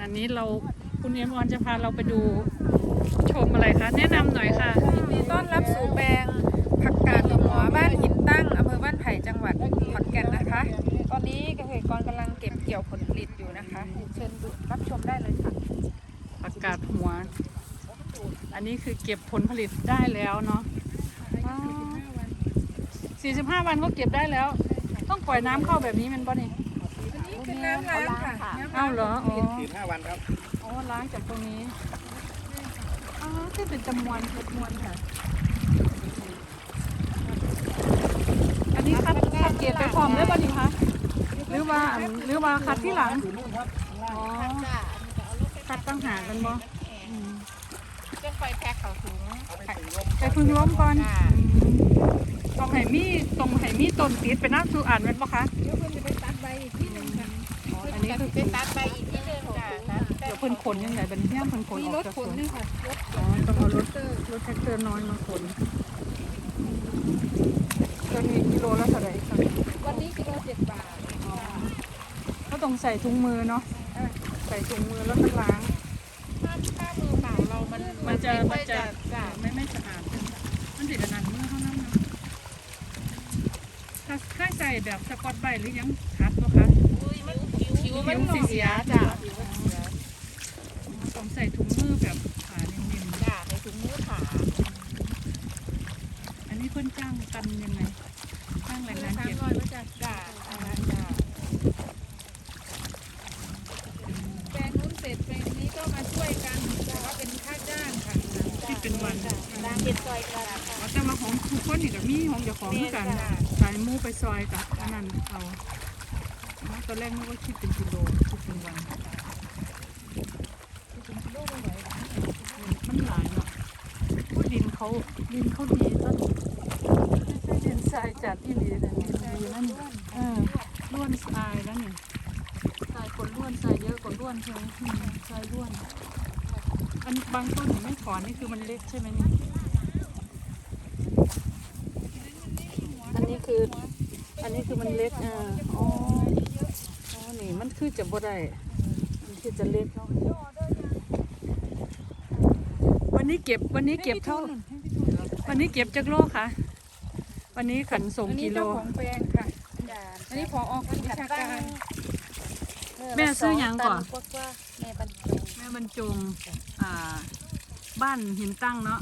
อันนี้เราคุณเอ็มออนจะพาเราไปดูชมอะไรคะ แนะนำหน่อยค่ะ ยินดีต้อนรับสู่แปลงผักกาดหัวบ้านหินตั้งอำเภอบ้านไผ่จังหวัดขอนแก่นนะคะ ตอนนี้เกษตรกรกำลังเก็บเกี่ยวผลผลิตอยู่นะคะ เชิญดูรับชมได้เลยค่ะประกาศหัว อันนี้คือเก็บผลผลิตได้แล้วเนาะ45 วันก็เก็บได้แล้ว ต้องปล่อยน้ำเข้าแบบนี้มันป่ะนี่นี่ คือน้ำล้างค่ะน้ำเอ้าเหรออ๋อสี่ห้าวันครับอ๋อล้างจากตรงนี้อ๋อที่เป็นจำนวนจำนวนค่ะ อันนี้คัดคัดเกรดไปพร้อมได้ป่ะนี่คะหรือว่าหรือว่าคัดที่หลังอ๋อคัดตั้งหากกันบ่อืมเครื่องไฟแพ็คเขาถุงไปพึ่งล้มก่อนตรงไหมีตรงไหมีต้นติดเป็นน้ำสูอ่านเป็นปะคะ อ๋ออันนี้คือไปตัดใบอีกที่หนึ่งค่ะเดี๋ยวเพิ่นขนยังไงเป็นเที่ยงเพิ่นขนมีออรกถจากขสนวนด้วยค่ะรถอ๋อต้องเอารถรถแท็กเตอร์น้อยมาขนตัวนี้กิโลละเท่าไหร่คะวันนี้กิโลเจ็ดบาทอ๋อก็ต้องใส่ถุงมือเนาะใส่ถุงมือแล้วก็ล้าง ถ้าถ้ามือเปล่าเรามันมันจะไค่มัอนยจะ จ้ะไม่ไม่สะอาดมันติดอันนั้นมือเท่านั้นนะถ้าถ้าใส่แบบสกอตไบรท์หรือยังคัดบ่คะอุ้ยมัน ผิวผิมันวสีเสียจ้ะต้องใส่ถุงมือแบบขานิ่มจ้ะในถุงมือขาๆอันนี้เพิ่นจ้างกันยังไงจ้างแรงงานสามเก็บร้อยก็จะจ้ะอ่าจ้ะแปลงนู้นเสร็จแปลงนี้ก็มาช่วยกันแต่ว่าเป็นค่าจ้างค่ะที่เป็นวันจ้างเก็บซอยกันค่ะอ๋อแต่ว่าของทุกคนนี่ก็มีของเจ้าของคือกันแม่นจ้ะสายหมูไปซอยกับอันนั้นเอา อ๋อตอนแรกนึกว่าคิดเป็นกิโลคิดเป็นวันคูเป็นกิโลไม่ไหวนหลายเนาะโอ้ดินเขาดินเขาดีต้นไม่ใช่ดินทรายจัดที่ดีแต่ดินดีนั่นเออล้วนทรายแล้วนี่ทรายคนล้วนทรายเยอะกว่าล้วนใช่ไหมทรายล้วน อันบางต้นไม่ถอนนี่คือมันเล็กใช่ไหมนี่อันนี้คือ อันนี้คือมันเล็กอ่าอ๋อ อ๋อนี่มันคือจะบ่ได้ มันคือจะเล็กเนาะวันนี้เก็บวันนี้เก็บเท่า วันนี้เก็บจักโลคะวันนี้ขันส่งอันนี้กิโล เจ้าของแปลงค่ะอันนี้พอออกวิชาการแม่ซื้อหยังก่อนกว่าแม่บรรจงแม่บรรจงอ่า บ้านหินตั้งเนาะ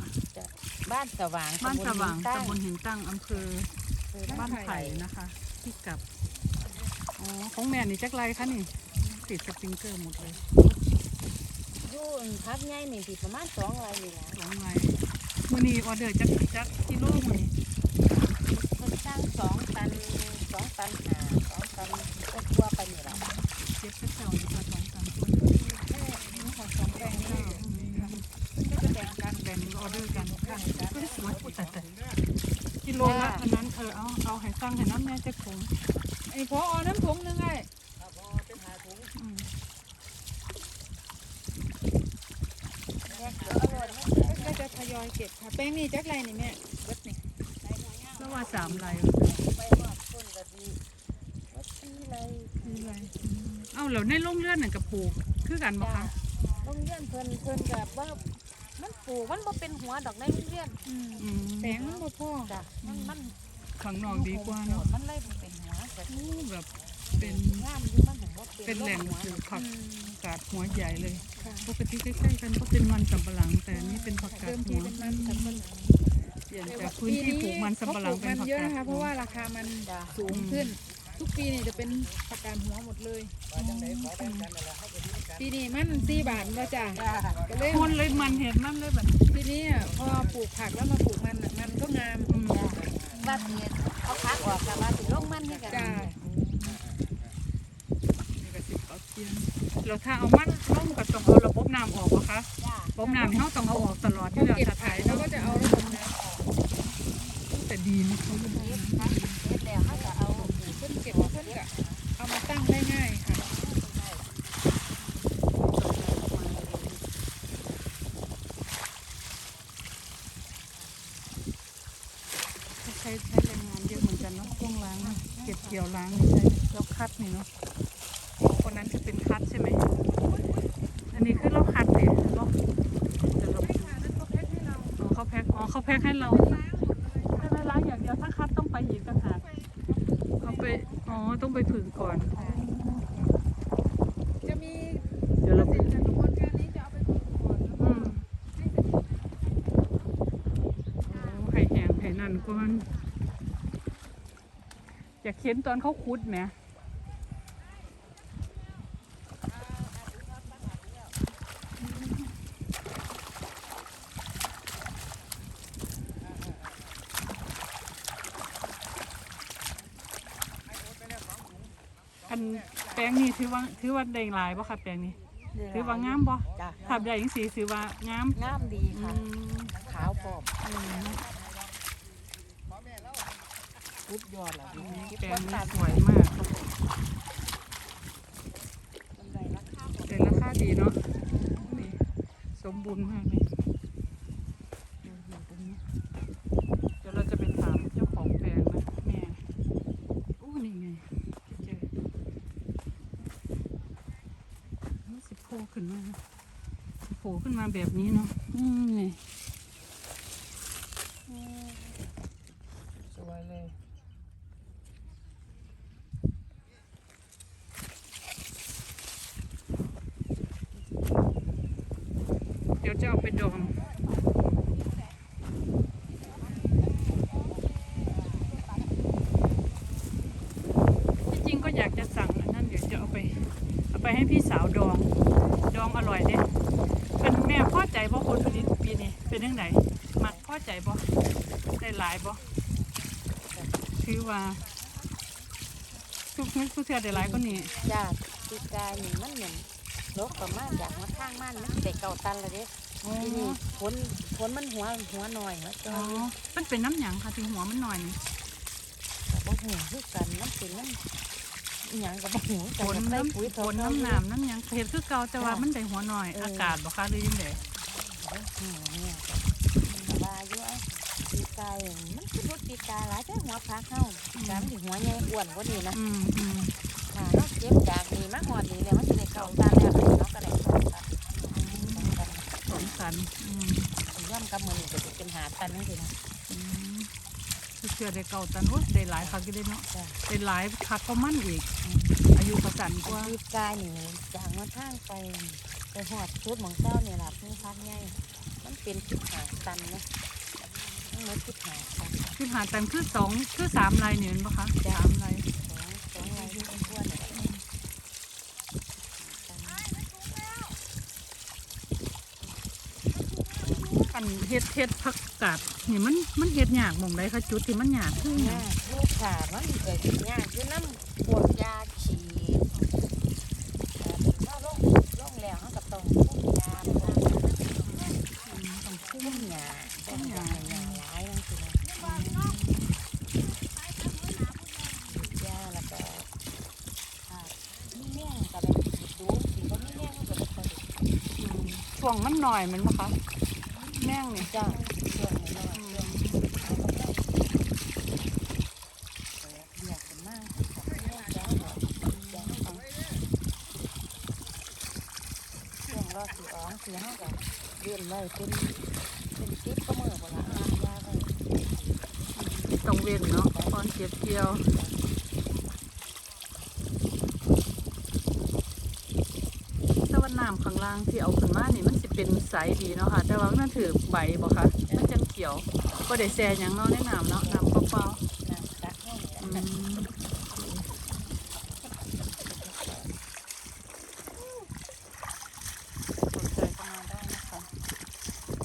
บ้านสว่างบ้านสว่างตำตำบบลลหินตั้งอำเภอบ้านไผ่นะคะ ที่กลับ อ๋อของแม่นี่จักไรคะนี่ ติดสปริงเกอร์หมดเลยอยู่พักใหญ่นี่สิประมาณสองไรนี่แหละสองไรมื่อนี้ออเดอร์จักจักกิโลมื่อนี้คนสร้างสองตันสองตันหาสองตันก็กลัวไปนี่แหละเจ็ดสักเจ้าอยู่ค่ะสองสามคนของสองแปลงนี่ก็จะแบ่งกันแบ่งออเดอร์กันก็ได้สวยแต่แต่กิโลละอันนั้นเออเอาเอาให้ตั้งให้น้ำแม่จะคง ไอ้พอเอาน้ำถุงนึงไง อืม ก็จะทย อยเก็บค่ะแป้งนี่จักไรนี่แม่เบิดนี่แล้วว่าสามไรไปหอดต้นก็ดีก็ตีเลยสี่ไรอืมเอาแล้วในโรงเรือนน่ะกับปลูกคือกันบ่คะโรงเรียนเพิ่นเพิ่นแบบว่ามันปลูกมันบ่เป็นหัวดอกในโรงเรียนอืมอืมแสงมันบ่พอจ้ะมันมันข้างนอกดีกว่าเนาะมันเลยบ่เป็นหัวแต่โอ้แบบเป็นงามอยู่มันถึงบ่ เป็นเป็นแหล่งปลูกผักอืมกาดหัวใหญ่เลยค่ะปกติใกล้ๆกันก็เป็นมันสำปะหลัง แต่อันนี้เป็นผักกาเดิดมหัทีวเป็นมันสำปะหลังเปลี่ยนจากพื้นที่ปลูกมันสำปะหลังเป็นเขาผักปลูกมันเยอะกาดนะคะเพหัวราะว่าราคามันจ้ะสูงขึ้น ทุกปีนี่จะเป็นผักกาดหัวหมดเลยปีนี้มันสี่บาทแล้วจ้ะจ้ะก็เลยคนเลยมันเห็นมันเลยแบบทีนี้อะพอปลูกผักแล้วมาปลูกมันอะมันก็งามอืมว่าสิเอาพักออกกับว่าสิลงมันนี่กันจ้ะนี่ก็สิบเอาเทียน แล้วถ้าเอามันล่มก็ต้องเอาระบบน้ำออกเหรอคะจ้ะระบบน้ำเขาต้องเอาออกตลอดพอที่เราเก็บจะผัถ่ากยเราเนาะก็จะเอาระบบน้ำออกแต่ดีนะเขาเก็บพักเสร็จแล้วเขาก็เอา เพิ่นเก็บเพิ่นก็เอามาตั้งได้ง่ายค่ะ ใช้ใช้แรงงานเยอะเหมือนกันเนาะช่วงล้างนะเก็บเกี่ยวล้างนี่ใช้แล้วคัดนี่เนาะคนนั้นจะเป็นคัดใช่ไหม เขา แพ็คให้เราแค่ไม่ล้างอย่างเดียวถ้าคัดต้องไปอีกต่างหากเอาไปอ๋อต้องไปผึ่งก่อน จะมีเดี๋ยวเราไปกระบวนการนี้จะเอาไปปลูกก่อนอืมโอ้ไข่แห้งไข่นั่นก่อนอยากเขียนตอนเขาคุดไหมอันแปล งนี้ถือว่าถือว่าได้หลายป่ะค่ะแปลงนี้ ถือว่างามป่ะจ้ะทำได้ยังสีถือว่างามงามดีอืค่ะ มขาวปอบอืมรุดยอดล่ะดีแปลงนี้สวยมากมันได้ราคาแต่ราคาดีเนาะนี่สมบูรณ์มากเลยดูอยู่ตรงนี้เดี๋ยวเราจะไปถามเจ้าของแปลงนะแม่อู้นี่ไงเจอรู้สิโผล่ขึ้นมาโผล่ ขึ้นมาแบบนี้เนาะอืมนี่สวยเลยเดี๋ยวจะเอาไปดองที่จริงก็อยากจะสั่งอันนั่นเดี๋ยวจะเอาไป เอาไปให้พี่สาวดอง ดองอร่อยเด้เป็นแม่ พ่อใจบ่คนผลิตปีนี้เป็นยังไงมักพ่อใจบ่ได้หลายบ่คือว่าทุกมื้อทุกเทื่อได้หลายก็นี่จ้าปีกายนี่มันเหมือนลกประมาณอยากมาทางมันมันได้เก่าตันและเด้อ๋อทีนี้ผลผลมันหัวหัวหน่อยหัวจอ๋ออยมันเป็นน้ำหยังค่ะที่หัวมันหน่อยนี่แต่บ่หัวคือกันมันเป็นมัน อหยังกับบ่หัวผลใส่น้ำปุ๋ยผลน้ำหนามน้ำหยังเห็ดคือเก่าแต่ว่ามันได้หัวหน่อย อากาศบ่คะหรือยังไงหัวเนี่ยว่าอยู่อะปีกายมันคือรถปีกายหลายแต่หัวพักเฮาจำถึงหัวใหญ่อ้วนกว่านี้นะอืมอืมค่ะเราเก็บจากนี่มาหอดนี่แล้วมันจะได้เก่าตันแล้วเราก็ได้เก่าตันสงสารอืมย่อมกับมือนี่ก็จะเป็นหาตันนั่นสินะอืมคือ เชื่อได้เก่าตันโอ้ยได้หลายคักอยู่ได้เนาะจ้ะได้หลายคักก็มั่นอีก อายุประกันกอันว่าที่กายนี่จากมาทางไปไปหอดชุดหมองเจ้าเนี่ยล่ะเพิ่งพักใหญ่มันเป็นสิบหาตันนะทั้งหมดสิบหาตัน คือหาตันคือสองคือสามลายเนี่ยเห็นปะคะสามลาย สองสองไรที่เป็นทั่วเนี่ย อัน เฮ็ดเฮ็ดผักกาดนี่มันมันเฮ็ดยากหม่องใดคะจุดที่มันยากคือหยัน้างลูกขามันเกิดยากคือน้ำปวดยาฉีดถ้าลงลงแล้วเขาก็ต้องพ่นยาต้องคุ้มพ่นยาพ่นยาหยาหลายนั่นสินะยาแล้วก็อ่ามีแม่งก็ได้ดูสิว่ามีแม่งก็ได้คอยดูช่วงมันหน่อยมันปะคะ แม่งนี่จ้าช่วงน้อยๆช่วงเรียกกันมากจ้าจ้าช่วงรอสีอ้องสีห้าก็เรียนไว้เป็นเป็นซิปก็มือเวลาน้ำยาไว้ต้องเว้นเนาะตอนเก็บเกี่ยวแต่ว่าน้ำข้างล่างที่เอาขึ้นมานี่มัน เป็นใสดีเนาะค่ะ แต่ว่ามันถือใบบ่คะมันจังเขียวก็ได้แซ่หยังเนาะในน้ำเนาะน้ำเปล่าน้ำตะห้องๆจ้ะอืม